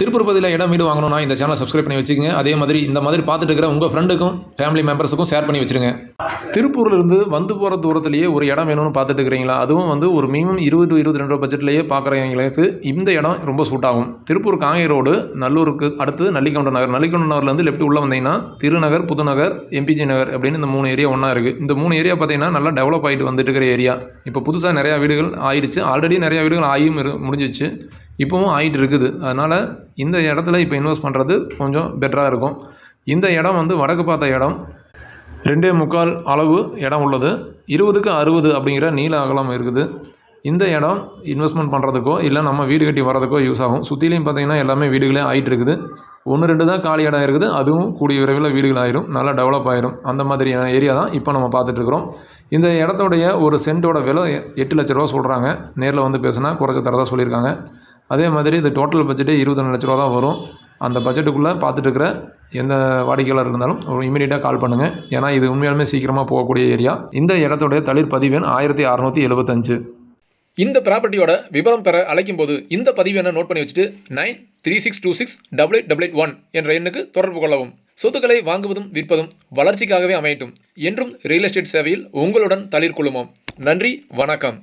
திருப்பூர் பகுதியில் இடம் வீடு வாங்கணும்னா இந்த சேனலை சப்ஸ்கிரைப் பண்ணி வச்சுக்கோங்க. அதே மாதிரி இந்த மாதிரி பார்த்துட்டு இருக்கிற உங்கள் ஃப்ரெண்டுக்கும் ஃபேமிலி மெம்பர்ஸுக்கும் ஷேர் பண்ணி வச்சுருங்க. திருப்பூர்லேருந்து வந்து போகிற தூரத்துலேயே ஒரு இடம் வேணும்னு பார்த்துட்டு இருக்கிறீங்களா? அதுவும் வந்து ஒரு மினிமம் இருபது டு இருபத்தி ரெண்டு ரூபா பட்ஜெட்லேயே பார்க்குறவங்களுக்கு இந்த இடம் ரொம்ப சூட் ஆகும். திருப்பூர் காங்கை ரோடு நல்லூருக்கு அடுத்து நல்லிக்கவுண்ட நகர். நல்லிக்கவுண்ட நகர்லேருந்து லெஃப்ட் உள்ளே வந்தீங்கன்னா திருநகர் புதுநகர் எம்பிஜி நகர் அப்படின்னு இந்த மூணு ஏரியா ஒன்றா இருக்குது இந்த மூணு ஏரியா பார்த்தீங்கன்னா நல்லா டெவலப் ஆகிட்டு வந்துட்டு இருக்கிற ஏரியா இப்போ புதுசாக நிறையா வீடுகள் ஆயிடுச்சு. ஆல்ரெடி நிறையா வீடுகள் ஆகியும் முடிஞ்சிச்சு இப்போவும் ஆகிட்டு இருக்குது அதனால் இந்த இடத்துல இப்போ இன்வெஸ்ட் பண்ணுறது கொஞ்சம் பெட்டராக இருக்கும். இந்த இடம் வந்து வடக்கு பார்த்த இடம். ரெண்டே முக்கால் அளவு இடம் உள்ளது. இருபதுக்கு அறுபது அப்படிங்கிற நீள அகலம் இருக்குது. இந்த இடம் இன்வெஸ்ட்மெண்ட் பண்ணுறதுக்கோ இல்லை நம்ம வீடு கட்டி வர்றதுக்கோ யூஸ் ஆகும். சுற்றிலையும் பார்த்தீங்கன்னா எல்லாமே வீடுகளே ஆகிட்டு இருக்குது ஒன்று ரெண்டு தான் காலி இடம் இருக்குது. அதுவும் கூடிய விரைவில் வீடுகள் ஆயிரும். நல்லா டெவலப் ஆயிரும். அந்த மாதிரியான ஏரியா தான் இப்போ நம்ம பார்த்துட்ருக்குறோம் இந்த இடத்தோடைய ஒரு சென்ட்டோட விலை எட்டு லட்ச ரூபா சொல்கிறாங்க நேரில் வந்து பேசுனா குறைச்ச தரதாக சொல்லியிருக்காங்க. அதே மாதிரி இது டோட்டல் பட்ஜெட்டே இருபத்தொன்று லட்ச ரூபா தான் வரும். அந்த பட்ஜெட்டுக்குள்ளே பார்த்துட்டு இருக்கிற எந்த வாடிக்கையாளர் இருந்தாலும் ஒரு இமீடியட்டாக கால் பண்ணுங்கள் ஏன்னா இது உண்மையாலுமே சீக்கிரமாக போகக்கூடிய ஏரியா இந்த இடத்துடைய தளிர் பதிவெண் ஆயிரத்தி அறநூற்றி எழுபத்தஞ்சு இந்த ப்ராப்பர்ட்டியோட விவரம் பெற அழைக்கும் போது இந்த பதிவு என்ன நோட் பண்ணி வச்சுட்டு nine three six two six double eight double eight one என்ற எண்ணுக்கு தொடர்பு கொள்ளவும். சொத்துக்களை வாங்குவதும் விற்பதும் வளர்ச்சிக்காகவே அமையட்டும். என்றும் ரியல் எஸ்டேட் சேவையில் உங்களுடன் தளிர் குழுமம் நன்றி வணக்கம்.